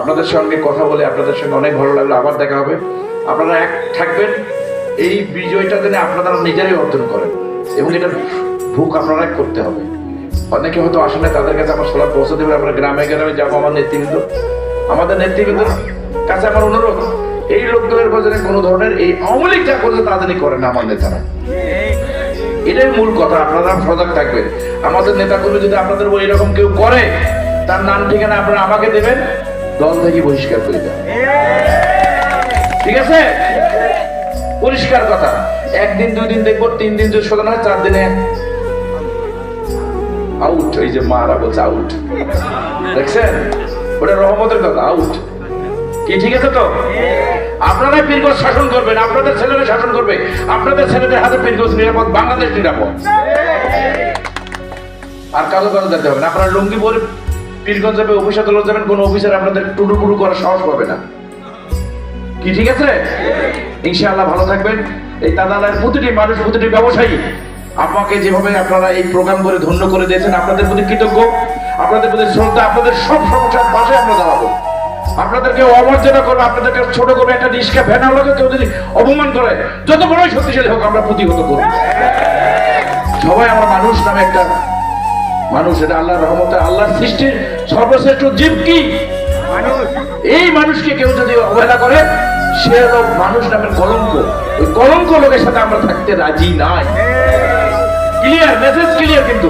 আপনাদের সঙ্গে কথা বলে আপনাদের সঙ্গে অনেক ভালো লাগল, আবার দেখা হবে। আপনারা এক থাকবেন, এই বিজয়টা যেন আপনারা নিজেরাই অর্জন করেন এবং এটা ভুক আপনারাই করতে হবে। অনেকে হয়তো আসে না, তাদের কাছে আমার সলাপ পৌঁছে দেবে আমরা গ্রামে গ্রামে যাব, আমার নেতৃবৃন্দ। আমাদের নেতৃবৃন্দর কাছে আমার অনুরোধ, এই লোকগুলোর বাজারে কোনো ধরনের এই আওয়ামী লীগ যা করছে তাদেরই করে না আমার নেতারা। এটাই মূল কথা, আপনারা সজাগ থাকবেন। আমাদের নেতাগুলো যদি আপনাদের ওই রকম কেউ করে, তার নাম ঠিকানা আপনারা আমাকে দেবেন। দল থেকে বহিষ্কার করে দেবেন ঠিক আছে? পরিষ্কার কথা। একদিন দুই দিন দেখব, তিন দিন যদি শোধন হয়, চার দিনে আউট এই যে মারা বলছে আউট দেখছেন? ওটা রহমতের কথা আউট কি, ঠিক আছে তো? আপনারাই পীরগঞ্জ শাসন করবেন, আপনাদের ছেলেরা শাসন করবে, আপনাদের ছেলেদের হাতে পীরগঞ্জ নিরাপদ, বাংলাদেশ নিরাপদ। আর কাজও কাজও দেখতে হবে না, আপনারা লুঙ্গি পরে পীরগঞ্জ যাবে, অফিস আদালত যাবেন, কোনো অফিসার আপনাদের টুটু টুটু করার সাহস পাবে না। কি ঠিক আছে? ইনশাআল্লাহ ভালো থাকবেন। এই তাদালার প্রতিটি মানুষ, প্রতিটি ব্যবসায়ী আমাকে যেভাবে আপনারা এই প্রোগ্রাম করে ধন্য করে দিয়েছেন, আপনাদের প্রতি কৃতজ্ঞ। আপনাদের প্রতি শ্রদ্ধা, আপনাদের সব সমস্যার পাশে আমরা দাঁড়াবো। আপনাদেরকে অমর্যাদা করবে, আপনাদেরকে ছোট করবে একটা রিস্কা ভ্যানালোকে কেউ যদি অপমান করে, যত বড়ই শক্তিশালী হোক আমরা প্রতিহত করব। সবাই আমরা মানুষ নামে একটা মানুষ এটা আল্লাহর রহমতে আল্লাহর সৃষ্টির সর্বশ্রেষ্ঠ জীব কি? এই মানুষকে কেউ যদি অবহেলা করে সে হলো মানুষ নামের কলঙ্ক। ওই কলঙ্ক লোকের সাথে আমরা থাকতে রাজি নাই। ক্লিয়ার মেসেজ ক্লিয়ার কিন্তু।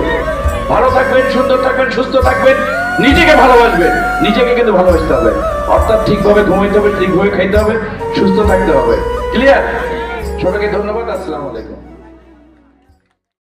ভালো থাকবেন সুন্দর থাকবেন সুস্থ থাকবেন নিজেকে ভালোবাসবেন নিজেকে কিন্তু ভালোবাসতে হবে। অর্থাৎ ঠিকভাবে ঘুমাইতে হবে ঠিকভাবে খাইতে হবে সুস্থ থাকতে হবে। ক্লিয়ার সবাইকে ধন্যবাদ আসসালামু আলাইকুম।